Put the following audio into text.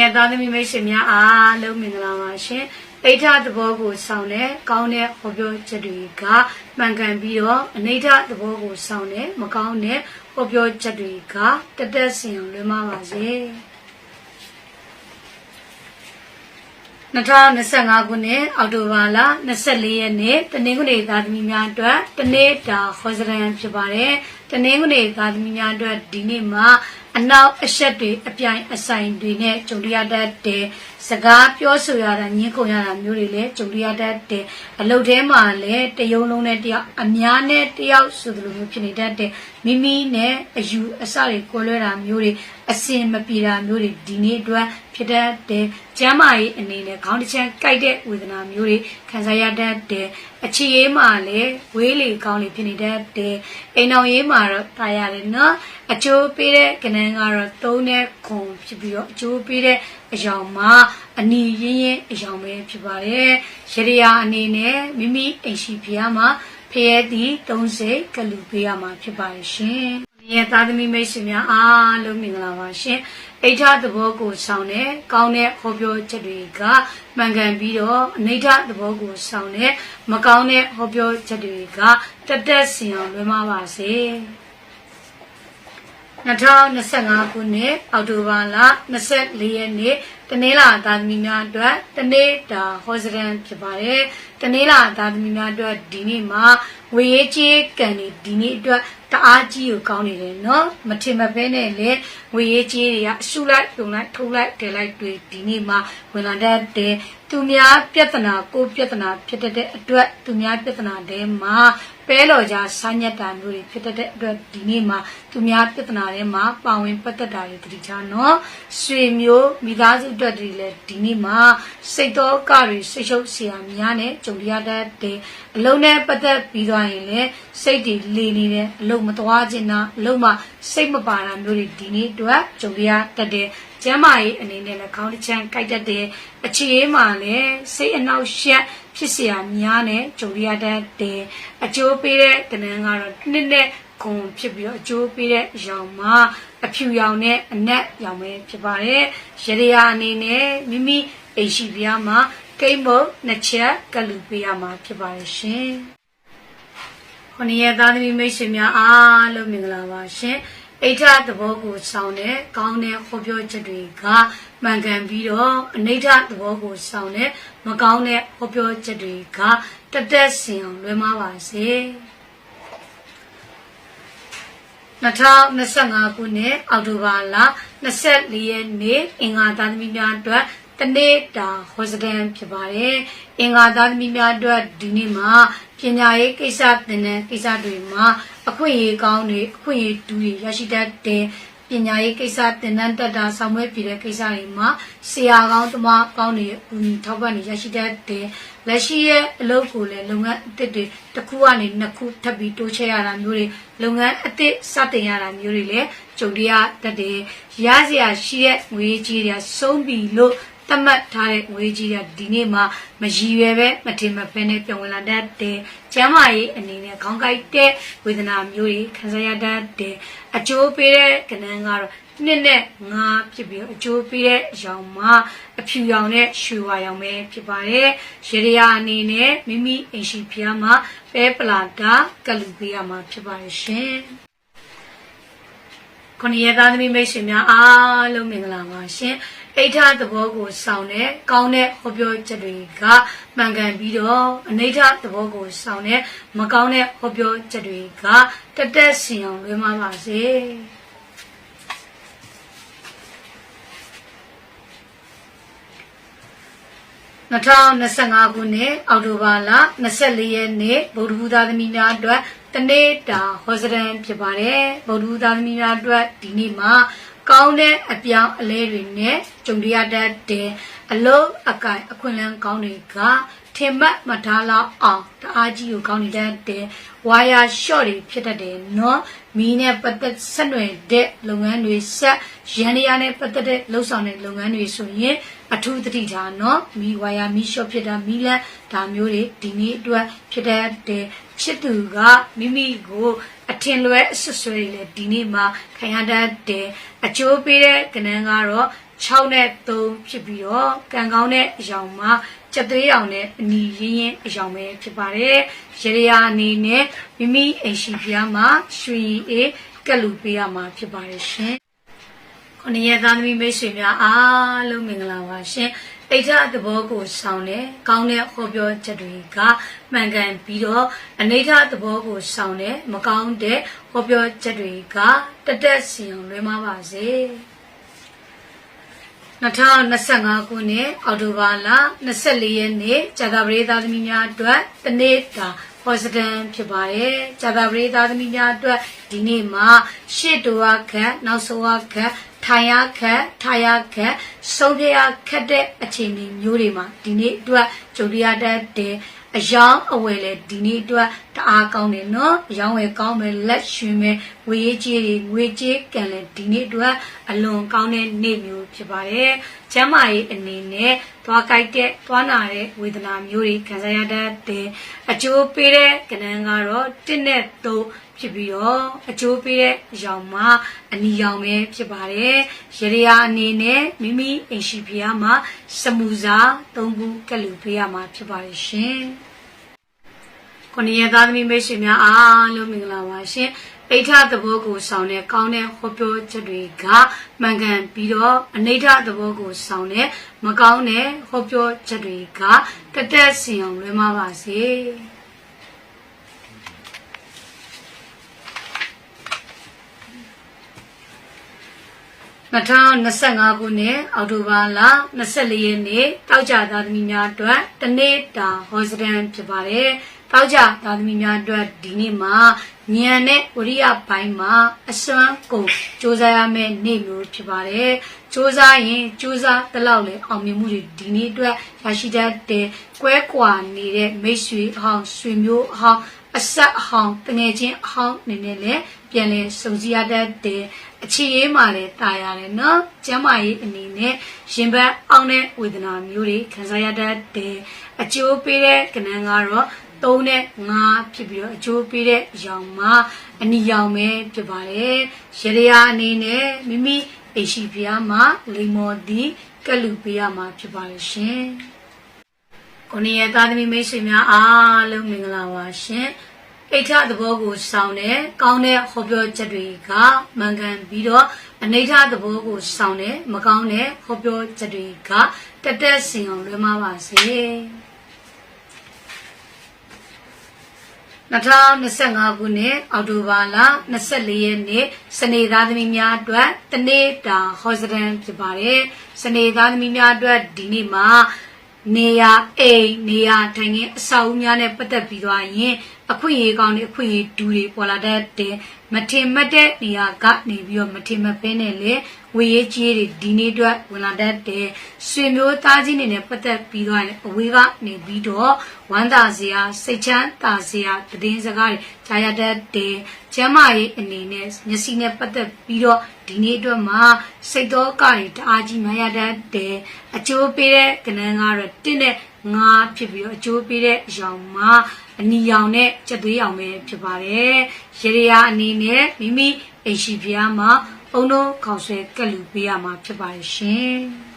ရဲ့သားသမီးမိတ်ဆွေများအားလုံးမင်္ဂလာပါရှင်အိဋ္ဌသဘောကိုဆောင်တဲ့ကောင်းတဲ့ဟောပြောချက်တွေကမှန်ကန်ပြီးတော့အနိဋ္ဌသဘောကိုဆောင်တဲ့မကောင်းတဲ့ဟောပြောချက်တွေကတက်တက်စင်အောင်လွှမ်းမပါစေ2025ခုနှစ်အောက်တိုဘာလ24ရက်နေ့တနင်္ဂနွေသားသမီးများအတွက်တနေ့တာဟောစရံဖြစ်ပါတယ်တနင်္ဂနွေသားသမီးများအတွက်ဒီနေ့မှာ အနောက်အဆက်တွေအပြိုင်အဆိုင်တွေနဲ့ကြုံရတတ်တဲ့စကားပြောဆိုရတာညှင်းခုန်ရတာမျိုးတွေလည်းကြုံရတတ်တဲ့အလုပ်ထဲမှာလည်းတယုံလုံးနဲ့တယောက်အများနဲ့တယောက်ဆိုသလိုမျိုးဖြစ်နေတတ်တဲ့မိမိနဲ့အယူအဆတွေကိုလွဲတာမျိုးတွေအစင်မပြေတာမျိုးတွေဒီနေ့အတွက်ဖြစ်တတ်တဲ့ကျမ်းမာရေးအနေနဲ့ခေါင်းတစ်ချမ်းကိုက်တဲ့ဝေဒနာမျိုးတွေခံစားရတတ်တဲ့အခြေရေးမှာလည်းဝေးလေကောင်းလေဖြစ်နေတတ်တဲ့အိမ်အောင်ရေးမှာတော့တာရတယ်နော် အကျိုးပေးတဲ့ကဏ္ဍကတော့သုံးတဲ့ခွန်ဖြစ်ပြီးတော့အကျိုးပေးတဲ့အယောင်မှာအနီရင်းရင်းအယောင်ပဲဖြစ်ပါတယ်ရရယာအနေနဲ့မိမိအိမ်ရှိဖျားမှာဖျဲသည်သုံးစိတ်ကလူပေးရမှာဖြစ်ပါတယ်ရှင်။ရဲ့သားသမီးမိတ်ဆွေများအားလုံးမင်္ဂလာပါရှင်။အိဋ္ဌသဘောကိုဆောင်တဲ့ကောင်းတဲ့ဟောပြောချက်တွေကမှန်ကန်ပြီးတော့အနိဋ္ဌသဘောကိုဆောင်တဲ့မကောင်းတဲ့ဟောပြောချက်တွေကတက်တက်စင်အောင်လွှမ်းမပါစေ။ 2025ခုနှစ်အောက်တိုဘာလ24ရက်နေ့တနင်္လာသားသမီးများအတွက်တနေ့တာဟောစရန်ဖြစ်ပါတယ်။တနင်္လာသားသမီးများအတွက်ဒီနေ့မှာဝေရေးကြီးကံဒီဒီနေ့အတွက်တအားကြီးကိုကောင်းနေတယ်နော်။မထင်မဖဲနဲ့လေဝေရေးကြီးတွေကအရှုလိုက်ထုံလိုက်ထုံလိုက်တယ်လိုက်တွေဒီနေ့မှာဝင်လာတဲ့တဲ့သူများပြဿနာကိုပြဿနာဖြစ်တဲ့အတွက်သူများပြဿနာတဲမှာ ပဲတော်ကြစားညက်တာမျိုးတွေဖြစ်တတ်တဲ့အတွက်ဒီနေ့မှာသူများပြဿနာတွေမှာပါဝင်ပတ်သက်တာတွေတတိချာနော်ဆွေမျိုးမိသားစုအတွက်တွေလည်းဒီနေ့မှာစိတ်တော်ကတွေဆိတ်ရှုပ်စရာများနဲ့ကြုံရတတ်တဲ့အလုံးနဲ့ပတ်သက်ပြီးသွားရင်လည်းစိတ်တွေလေနေတယ်အလုံးမသွားခြင်းတာအလုံးမှာစိတ်မပါတာမျိုးတွေဒီနေ့အတွက်ကြုံရတတ်တဲ့ကျမ်းမာရေးအနေနဲ့လည်းခေါင်းတစ်ချမ်းကြိုက်တတ်တယ်အခြေအေးမှာလည်းစိတ်အနှောက်ယှက် ဖြစ်เสียများနဲ့ကြုံရတတ်တဲ့အကျိုးပေးတဲ့ကဏ္ဍကတော့နှစ်နဲ့ခုံဖြစ်ပြီးတော့အကျိုးပေးတဲ့ရောင်မှာအဖြူရောင်နဲ့အနက်ရောင်ပဲဖြစ်ပါတယ်ရရယာအနေနဲ့မိမိအိမ်ရှိပြားမှာကိမ့်မုတ်နှစ်ချက်ကလူပေးရမှာဖြစ်ပါတယ်ရှင်ခொနည်းသားသမီးမိတ်ဆွေများအားလုံးမင်္ဂလာပါရှင် အိဋ္ဌသဘောကိုဆောင်တဲ့ကောင်းတဲ့ဟောပြောချက်တွေကမှန်ကန်ပြီးတော့အနိဋ္ဌသဘောကိုဆောင်တဲ့မကောင်းတဲ့ဟောပြောချက်တွေကတက်တက်စင်အောင်လွှဲမပါစေ2025ခုနှစ်အောက်တိုဘာလ24ရက်နေ့အင်္ဂါသားသမီးများအတွက်တနေ့တာဟောစကန်ဖြစ်ပါတယ်အင်္ဂါသားသမီးများအတွက်ဒီနေ့မှာပညာရေးကိစ္စသင်တဲ့ကိစ္စတွေမှာ အခွင့်အရေးကောင်းတွေအခွင့်အရေးတူတွေရရှိတတ်တဲ့ပညာရေးကိစ္စသင်တန်းတက်တာဆောင်ရွက်ပြတဲ့ကိစ္စတွေမှာဆရာကောင်းသမားကောင်းတွေအကူအညီထောက်ပံ့နေရရှိတတ်တဲ့လက်ရှိရဲ့အလုပ်ကိုလည်းလုပ်ငန်းအသစ်တွေတစ်ခုကနေနှစ်ခုထပ်ပြီးတိုးချဲ့ရတာမျိုးတွေလုပ်ငန်းအသစ်စတင်ရတာမျိုးတွေလည်းကြုံရတတ်တယ်ရစရာရှိတဲ့ငွေကြီးတွေဆုံးပြီလို့ တတ်မှတ်ထားတဲ့ငွေကြီးကဒီနေ့မှမရည်ရွယ်ပဲမထင်မဖဲနဲ့ပြောင်းဝင်လာတတ်တယ်။ကျမ်းမာရေးအနေနဲ့ခေါင်းကိုက်တဲ့ဝေဒနာမျိုးတွေခံစားရတတ်တယ်။အကျိုးပေးတဲ့ကဏ္ဍကတော့နှစ်နဲ့ငါဖြစ်ပြီးအကျိုးပေးတဲ့အရောင်မှာအဖြူရောင်နဲ့ရွှေဝါရောင်ပဲဖြစ်ပါတယ်။ရေရယာအနေနဲ့မိမိအိမ်ရှိဖျားမှာပဲပလာတာကလူပေးရမှာဖြစ်ပါတယ်ရှင်။ခொနည်းသားသမီးမိတ်ဆွေများအားလုံးမင်္ဂလာပါရှင်။ အိဋ္ဌသဘောကိုဆောင်တဲ့ကောင်းတဲ့ဟောပြောချက်တွေကမှန်ကန်ပြီးတော့အနိဋ္ဌသဘောကိုဆောင်တဲ့မကောင်းတဲ့ဟောပြောချက်တွေကတက်တက်စင်အောင်လွှဲမပါစေ။2025ခုနှစ်အောက်တိုဘာလ24ရက်နေ့ဗုဒ္ဓဘုရားသမီးများအတွက်တနေ့တာဟောစရန်ဖြစ်ပါတယ်ဗုဒ္ဓဘုရားသမီးများအတွက်ဒီနေ့မှာ ကောင်းတဲ့အပြောင်းအလဲတွေနဲ့ကြုံရတတ်တဲ့အလုံးအကင်အခွင့်အလမ်းကောင်းတွေကထင်မှတ်မထားလောက်အောင်တအားကြီးကိုကောင်းနေတတ်တဲ့ဝါယာရှော့တွေဖြစ်တတ်တယ်နော်မီးနဲ့ပတ်သက်ဆက်နွယ်တဲ့လုပ်ငန်းတွေဆက်ရန်ရနဲ့ပတ်သက်တဲ့လှုပ်ဆောင်တဲ့လုပ်ငန်းတွေဆိုရင်အထူးသတိထားနော်မီဝါယာမီရှော့ဖြစ်တာမီလန်ဒါမျိုးတွေဒီနေ့အတွက်ဖြစ်တတ်တဲ့ချစ်သူကမိမိကို အထင်လွဲအဆွဆွဲတွေလည်းဒီနေ့မှာခံရတတ်တယ်အကျိုးပေးတဲ့ကဏ္ဍကတော့6နဲ့3ဖြစ်ပြီးတော့ကံကောင်းတဲ့အယောင်မှာကြက်သွေးရောင်နဲ့အနီရင်းရင်းအယောင်ပဲဖြစ်ပါတယ်ရရရာအနေနဲ့မိမိအိမ်ရှိဖျားမှာရွှေရည်အေးကက်လူပေးရမှာဖြစ်ပါတယ်ရှင်ခொနည်းသားသမီးမိတ်ဆွေများအားလုံးမင်္ဂလာပါရှင် အိဋ္ဌသဘောကိုဆောင်တဲ့ကောင်းတဲ့ဟောပြောချက်တွေကမှန်ကန်ပြီးတော့အနိဋ္ဌသဘောကိုဆောင်တဲ့မကောင်းတဲ့ဟောပြောချက်တွေကတက်တက်စီအောင်လွဲမှားပါစေ2025ခုနှစ်အောက်တိုဘာလ24ရက်နေ့ဇာတာပရိသတ်သမီးများအတွက်တနေ့တာ ဟောစတန်ဖြစ်ပါတယ်ဇာတာပရိသတ်သမီးများအတွက်ဒီနေ့မှာရှေ့တူဝခတ်နောက်ဆုံးဝခတ်ထိုင်ရခက်ထားရခက်ဆုံးဖြတ်ရခက်တဲ့အခြေအနေမျိုးတွေမှာဒီနေ့အတွက်ကြုံရတတ်တဲ့အယောင်အဝယ်လေဒီနေ့အတွက်တအားကောင်းတယ်နော်အယောင်ဝယ်ကောင်းမယ်လက်ရှင်မယ်ဝေးကြီးတွေငွေကြေးကန်လေဒီနေ့အတွက်အလွန်ကောင်းတဲ့နေ့မျိုးဖြစ်ပါတယ် ကျမ်းမာရေးအနေနဲ့သွားကြိုက်တဲ့သွားနာတဲ့ဝေဒနာမျိုးတွေခံစားရတတ်တဲ့အကျိုးပေးတဲ့ကဏ္ဍကတော့1နဲ့3ဖြစ်ပြီးတော့အကျိုးပေးတဲ့အယောင်မှာအနီရောင်ပဲဖြစ်ပါတယ်ရရရာအနေနဲ့မိမိအိမ်ရှိဖျားမှာစမူစာ၃ခုကက်လူပေးရမှာဖြစ်ပါတယ်ရှင်ခொနည်းသားသမီးမိတ်ဆွေများအားလုံးမင်္ဂလာပါရှင် အိဋ္ဌသဘောကိုဆောင်တဲ့ကောင်းတဲ့ဟောပြောချက်တွေကမှန်ကန်ပြီးတော့အနိဋ္ဌသဘောကိုဆောင်တဲ့မကောင်းတဲ့ဟောပြောချက်တွေကတက်တက်စင်အောင်လွဲမှားပါစေ။2025ခုနှစ်အောက်တိုဘာလ24ရက်နေ့တောက်ကြသားသမီးများအတွက်တနေ့တာဟောစတန်ဖြစ်ပါတယ်။ တောက်ကြသားသမီးများအတွက်ဒီနေ့မှာညံနဲ့ဝရိယပိုင်းမှာအစွမ်းကုန်စူးစမ်းရမယ့်နေ့မျိုးဖြစ်ပါတယ်။စူးစမ်းရင်စူးစမ်းတလောက်လေအောင်မြင်မှုတွေဒီနေ့အတွက်ရရှိတတ်တယ်။ကွဲကွာနေတဲ့မိတ်ဆွေအဟောင်းဆွေမျိုးအဟောင်းအဆက်အဟောင်းတငယ်ချင်းအဟောင်းနေနဲ့လည်းပြန်လဲစုံစည်းရတတ်တယ်။အခြေရေးမှာလည်းတာရတယ်နော်။ကျန်းမာရေးအနေနဲ့ရင်ဘတ်အောင်တဲ့ဝေဒနာမျိုးတွေခံစားရတတ်တယ်။အကျိုးပေးတဲ့ကဏ္ဍကတော့ 3နဲ့5ဖြစ်ပြီးတော့အကျိုးပေးတဲ့ရောင်မှာအနီရောင်ပဲဖြစ်ပါတယ်ရရရာအနေနဲ့မိမိအိရှိဖျားမှာလိမ္မော်ဒီကလူပေးရမှာဖြစ်ပါတယ်ရှင်ကိုနေရသားသမီးမိတ်ဆွေများအားလုံးမင်္ဂလာပါရှင်အိဋ္ဌသဘောကိုဆောင်တဲ့ကောင်းတဲ့ဟောပြောချက်တွေကမှန်ကန်ပြီးတော့အနိဋ္ဌသဘောကိုဆောင်တဲ့မကောင်းတဲ့ဟောပြောချက်တွေကတက်တက်စင်အောင်လွှဲမပါစေ 2025ခုနှစ်အောက်တိုဘာလ24ရက်နေ့စနေသားသမီးများအတွက်တနေ့တာဟောစတန်ဖြစ်ပါတယ်စနေသားသမီးများအတွက်ဒီနေ့မှာနေရအိမ်နေရထိုင်ခင်းအဆောက်အဦများနဲ့ပတ်သက်ပြီးသွားရင်အခွင့်အရေးကောင်းတွေအခွင့်အရေးဒူတွေပေါ်လာတတ်တယ်မထင်မှတ်တဲ့နေရာကနေပြီးတော့မထင်မှတ်ပဲနဲ့လေ ဝေရေးကြီးတွေဒီနေ့အတွက်ဝင်လာတတ်တယ်ဆွေမျိုးသားချင်းတွေနဲ့ပတ်သက်ပြီးတော့အဝေးကနေပြီးတော့ဝမ်းသာစရာစိတ်ချမ်းသာစရာတည်င်းစကားတွေကြားရတတ်တယ်ကျမ်းမာရေးအနေနဲ့မျက်စိနဲ့ပတ်သက်ပြီးတော့ဒီနေ့အတွက်မှာစိတ်တော်ကတွေတအားကြီးများရတတ်တယ်အကျိုးပေးတဲ့ကဏ္ဍကတော့တင့်တဲ့ငါဖြစ်ပြီးတော့အကျိုးပေးတဲ့အရောင်မှာအနီရောင်နဲ့ကြက်သွေးရောင်ပဲဖြစ်ပါတယ်။ရေရအနေနဲ့မိမိအိမ်ရှိဖျားမှာ အုံတို့ခေါက်ဆွဲကက်လူပေးရမှာဖြစ်ပါတယ်ရှင်။